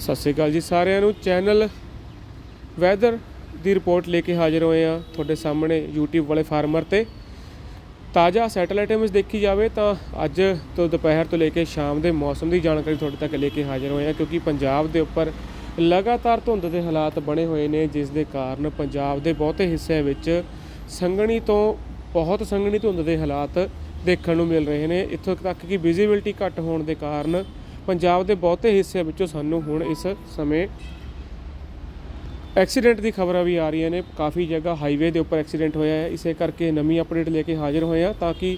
ਸਤਿ ਸ਼੍ਰੀ ਅਕਾਲ ਜੀ ਸਾਰਿਆਂ ਨੂੰ। ਚੈਨਲ ਵੈਦਰ ਦੀ ਰਿਪੋਰਟ ਲੈ ਕੇ ਹਾਜ਼ਰ ਹੋਏ ਆ ਤੁਹਾਡੇ ਸਾਹਮਣੇ YouTube ਵਾਲੇ ਫਾਰਮਰ ਤੇ। ਤਾਜ਼ਾ ਸੈਟੇਲਾਈਟ ਇਮੇਜ ਦੇਖੀ ਜਾਵੇ ਤਾਂ ਅੱਜ ਤੋਂ ਦੁਪਹਿਰ ਤੋਂ ਲੈ ਕੇ ਸ਼ਾਮ ਦੇ ਮੌਸਮ ਦੀ ਜਾਣਕਾਰੀ ਤੁਹਾਡੇ ਤੱਕ ਲੈ ਕੇ ਹਾਜ਼ਰ ਹੋਏ ਆ ਕਿਉਂਕਿ ਪੰਜਾਬ ਦੇ ਉੱਪਰ ਲਗਾਤਾਰ ਧੁੰਦ ਦੇ ਹਾਲਾਤ ਬਣੇ ਹੋਏ ਨੇ, ਜਿਸ ਦੇ ਕਾਰਨ ਪੰਜਾਬ ਦੇ ਬਹੁਤੇ ਹਿੱਸਿਆਂ ਵਿੱਚ ਸੰਘਣੀ ਤੋਂ ਬਹੁਤ ਸੰਘਣੀ ਧੁੰਦ ਦੇ ਹਾਲਾਤ ਦੇਖਣ ਨੂੰ ਮਿਲ ਰਹੇ ਨੇ। ਇੱਥੋਂ ਤੱਕ ਕਿ ਵਿਜ਼ਿਬਿਲਟੀ ਘੱਟ ਹੋਣ ਦੇ ਕਾਰਨ ਪੰਜਾਬ ਦੇ ਬਹੁਤੇ ਹਿੱਸਿਆਂ ਵਿੱਚੋਂ ਸਾਨੂੰ ਹੁਣ ਇਸ ਸਮੇਂ ਐਕਸੀਡੈਂਟ ਦੀ ਖਬਰਾਂ ਵੀ ਆ ਰਹੀਆਂ ਨੇ। ਕਾਫੀ ਜਗ੍ਹਾ ਹਾਈਵੇ ਦੇ ਉੱਪਰ ਐਕਸੀਡੈਂਟ ਹੋਇਆ ਹੈ। ਇਸੇ ਕਰਕੇ ਨਵੀਂ ਅਪਡੇਟ ਲੈ ਕੇ ਹਾਜ਼ਰ ਹੋਏ ਆ ਤਾਂ ਕਿ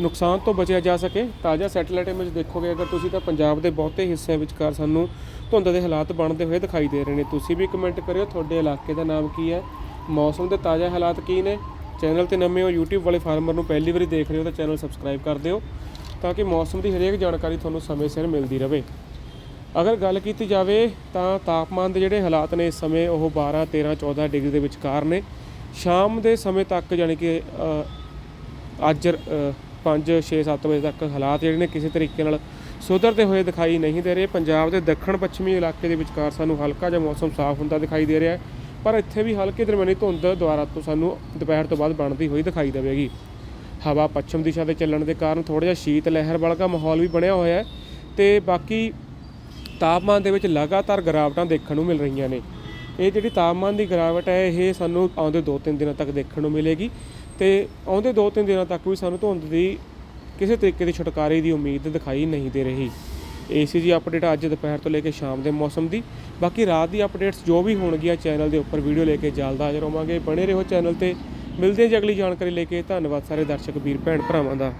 ਨੁਕਸਾਨ ਤੋਂ ਬਚਿਆ ਜਾ ਸਕੇ। ਤਾਜ਼ਾ ਸੈਟੇਲਾਈਟ ਇਮੇਜ ਦੇਖੋਗੇ ਅਗਰ ਤੁਸੀਂ ਤਾਂ ਪੰਜਾਬ ਦੇ ਬਹੁਤੇ ਹਿੱਸਿਆਂ ਵਿਚਕਾਰ ਸਾਨੂੰ ਧੁੰਦ ਦੇ ਹਾਲਾਤ ਬਣਦੇ ਹੋਏ ਦਿਖਾਈ ਦੇ ਰਹੇ ਨੇ। ਤੁਸੀਂ ਵੀ ਕਮੈਂਟ ਕਰਿਓ। ਤੁਹਾਡੇ ਇਲਾਕੇ ਦਾ ਨਾਮ ਕੀ ਹੈ? ਮੌਸਮ ਦੇ ਤਾਜ਼ਾ ਹਾਲਾਤ ਕੀ ਨੇ? ਚੈਨਲ ਤੇ ਨਵੇਂ ਹੋ YouTube ਵਾਲੇ ਫਾਰਮਰ ਨੂੰ ਪਹਿਲੀ ਵਾਰੀ ਦੇਖ ਰਹੇ ਹੋ ਤਾਂ ਚੈਨਲ ਸਬਸਕ੍ਰਾਈਬ ਕਰ ਦਿਓ। ਤਾਂ ਕਿ ਮੌਸਮ ਦੀ ਹਰੇਕ ਜਾਣਕਾਰੀ ਤੁਹਾਨੂੰ ਸਮੇਂ ਸਿਰ ਮਿਲਦੀ ਰਹੇ। ਅਗਰ ਗੱਲ ਕੀਤੀ ਜਾਵੇ ਤਾਂ ਤਾਪਮਾਨ ਦੇ ਜਿਹੜੇ ਹਾਲਾਤ ਨੇ ਇਸ ਸਮੇਂ, ਉਹ 12 13 14 ਡਿਗਰੀ ਦੇ ਵਿਚਕਾਰ ਨੇ। ਸ਼ਾਮ ਦੇ ਸਮੇਂ ਤੱਕ ਯਾਨੀ ਕਿ ਅੱਜ 5 6 7 ਵਜੇ ਤੱਕ ਹਾਲਾਤ ਜਿਹੜੇ ਨੇ ਕਿਸੇ ਤਰੀਕੇ ਨਾਲ ਸੁਧਰਦੇ ਹੋਏ ਦਿਖਾਈ ਨਹੀਂ ਦੇ ਰਹੇ। ਪੰਜਾਬ ਦੇ ਦੱਖਣ ਪੱਛਮੀ ਇਲਾਕੇ ਦੇ ਵਿਚਕਾਰ ਸਾਨੂੰ ਹਲਕਾ ਜਿਹਾ ਮੌਸਮ ਸਾਫ਼ ਹੁੰਦਾ ਦਿਖਾਈ ਦੇ ਰਿਹਾ ਹੈ, ਪਰ ਇੱਥੇ ਵੀ ਹਲਕੇ ਦਰਮਿਆਨੀ ਧੁੰਦ ਦੁਆਰਾ ਤੋਂ ਸਾਨੂੰ ਦੁਪਹਿਰ ਤੋਂ ਬਾਅਦ ਬਣਦੀ ਹੋਈ ਦਿਖਾਈ ਦੇਵੇਗੀ। ਹਵਾ ਪੱਛਮ ਦਿਸ਼ਾ ਦੇ ਚੱਲਣ ਦੇ ਕਾਰਨ ਥੋੜਾ ਜਿਹਾ ਸ਼ੀਤ ਲਹਿਰ ਵਾਲਾ ਮਾਹੌਲ ਵੀ ਬਣਿਆ ਹੋਇਆ ਹੈ ਤੇ ਬਾਕੀ ਤਾਪਮਾਨ ਦੇ ਵਿੱਚ ਲਗਾਤਾਰ ਗਿਰਾਵਟਾਂ ਦੇਖਣ ਨੂੰ ਮਿਲ ਰਹੀਆਂ ਨੇ। ਇਹ ਜਿਹੜੀ ਤਾਪਮਾਨ ਦੀ ਗਿਰਾਵਟ ਹੈ, ਇਹ ਸਾਨੂੰ ਆਉਂਦੇ 2-3 ਦਿਨਾਂ ਤੱਕ ਦੇਖਣ ਨੂੰ ਮਿਲੇਗੀ ਤੇ ਆਉਂਦੇ 2-3 ਦਿਨਾਂ ਤੱਕ ਵੀ ਸਾਨੂੰ ਧੁੰਦ ਦੀ ਕਿਸੇ ਤਰੀਕੇ ਦੀ ਛੁਟਕਾਰੇ ਦੀ ਉਮੀਦ ਦਿਖਾਈ ਨਹੀਂ ਦੇ ਰਹੀ। ਏਸੀ ਜੀ ਅਪਡੇਟ ਅੱਜ ਦੁਪਹਿਰ ਤੋਂ ਲੈ ਕੇ ਸ਼ਾਮ ਦੇ ਮੌਸਮ ਦੀ। ਬਾਕੀ ਰਾਤ ਦੀ ਅਪਡੇਟਸ ਜੋ ਵੀ ਹੋਣਗੀਆਂ ਚੈਨਲ ਦੇ ਉੱਪਰ ਵੀਡੀਓ ਲੈ ਕੇ ਜਲਦ ਹਾਜ਼ਰ ਹੋਵਾਂਗੇ। ਬਣੇ ਰਹੋ ਚੈਨਲ ਤੇ। ਮਿਲਦੇ ਹਾਂ ਜੀ ਅਗਲੀ ਜਾਣਕਾਰੀ ਲੈ ਕੇ। ਧੰਨਵਾਦ ਸਾਰੇ ਦਰਸ਼ਕ ਵੀਰ ਭੈਣ ਭਰਾਵਾਂ ਦਾ।